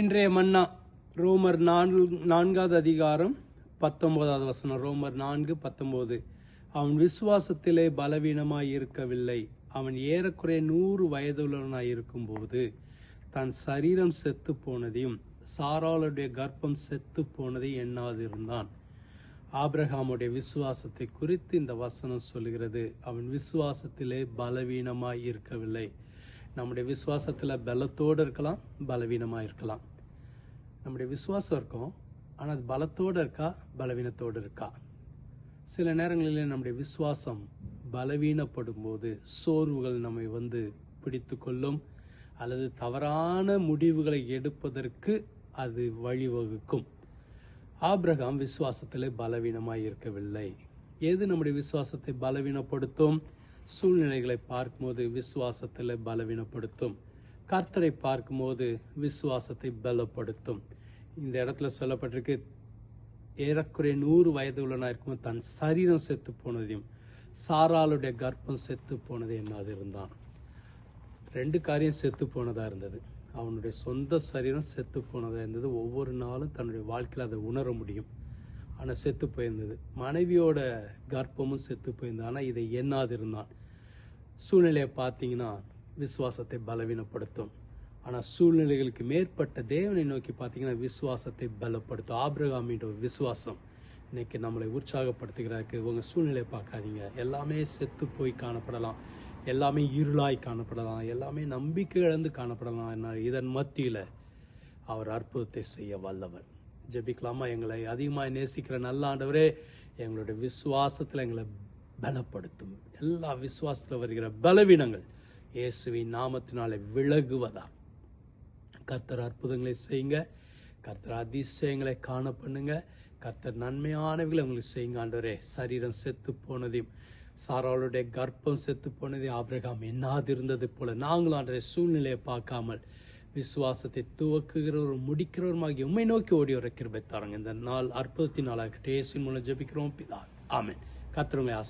இன்றைய மன்னா ரோமர் நான்கு நான்காவது அதிகாரம் பத்தொன்பதாவது வசனம். ரோமர் நான்கு பத்தொன்பது. அவன் விசுவாசத்திலே பலவீனமாய் இருக்கவில்லை. அவன் ஏறக்குறைய நூறு வயதுள்ளவனாய் இருக்கும்போது தன் சரீரம் செத்து போனதையும் சாராளுடைய கர்ப்பம் செத்து போனதையும் எண்ணாதிருந்தான். ஆப்ரஹாமுடைய விசுவாசத்தை குறித்து இந்த வசனம் சொல்கிறது அவன் விசுவாசத்திலே பலவீனமாய் இருக்கவில்லை. நம்முடைய விசுவாசத்தில் பலத்தோடு இருக்கலாம் பலவீனமாக இருக்கலாம். நம்முடைய விசுவாசம் இருக்கும் ஆனால் அது பலத்தோடு இருக்கா? பலவீனத்தோடு இருக்கா? சில நேரங்களில் நம்முடைய விசுவாசம் பலவீனப்படும் போது சோர்வுகள் நம்மை வந்து பிடித்து கொள்ளும் அல்லது தவறான முடிவுகளை எடுப்பதற்கு அது வழிவகுக்கும். ஆப்ரகாம் விசுவாசத்தில் பலவீனமாய் இருக்கவில்லை. எது நம்முடைய விசுவாசத்தை பலவீனப்படுத்தும்? சூழ்நிலைகளை பார்க்கும்போது விசுவாசத்தில் பலவீனப்படுத்தும். கர்த்தரை பார்க்கும்போது விசுவாசத்தை பலப்படுத்தும். இந்த இடத்துல சொல்லப்பட்டிருக்கு ஏறக்குறைய நூறு வயது உள்ளனா இருக்கும் தன் சரீரம் செத்து போனதையும் சாராளுடைய கர்ப்பம் செத்து போனதையும் அது இருந்தான். ரெண்டு காரியம் செத்து போனதாக இருந்தது. அவனுடைய சொந்த சரீரம் செத்து போனதாக இருந்தது. ஒவ்வொரு நாளும் தன்னுடைய வாழ்க்கையில் அதை உணர முடியும். ஆனால் செத்து போயிருந்தது. மனைவியோட கர்ப்பமும் செத்து போயிருந்தது. ஆனால் இதை எண்ணாது இருந்தான் சூழ்நிலையை பார்த்தீங்கன்னா விசுவாசத்தை பலவீனப்படுத்தும். ஆனால் சூழ்நிலைகளுக்கு மேற்பட்ட தேவனை நோக்கி பார்த்தீங்கன்னா விசுவாசத்தை பலப்படுத்தும். ஆபிரகாமின்ற விசுவாசம் இன்னைக்கு நம்மளை உற்சாகப்படுத்துகிறாருக்கு உங்கள் சூழ்நிலையை பார்க்காதீங்க. எல்லாமே செத்து போய் காணப்படலாம். எல்லாமே இருளாய் காணப்படலாம். எல்லாமே நம்பிக்கை இழந்து காணப்படலாம் என்ன இதன் மத்தியில் அவர் அற்புதத்தை செய்ய வல்லவர். ஜெபிக்கலாமா? எங்களை அதிகமாக நேசிக்கிற நல்ல ஆண்டவரே எங்களுடைய விசுவாசத்தில் எங்களை பலப்படுத்தும். எல்லா விசுவாசத்தில் வருகிற பலவீனங்கள் இயேசுவின் நாமத்தினாலே விலகுவதா? கர்த்தர் அற்புதங்களை செய்யுங்க. கர்த்தர் அதிசயங்களை காண பண்ணுங்க. கர்த்தர் நன்மையானவைகளை உங்களுக்கு செய்யுங்க ஆண்டவரே. சரீரம் செத்து போனதையும் சாராளுடைய கர்ப்பம் செத்து போனதையும் ஆபிரகாம் என்னாதிருந்தது போல நாங்களும் ஆண்டரை சூழ்நிலையை பார்க்காமல் விசுவாசத்தை துவக்குகிறவரும் முடிக்கிறவருமாகி உண்மை நோக்கி ஓடி வர கிருபை தாருங்க. இந்த நாள் அற்புதத்தின் நாளாக டேசின் மூலம் ஜெபிக்கிறோம் பிதா. ஆமேன். கர்த்தர் உங்களை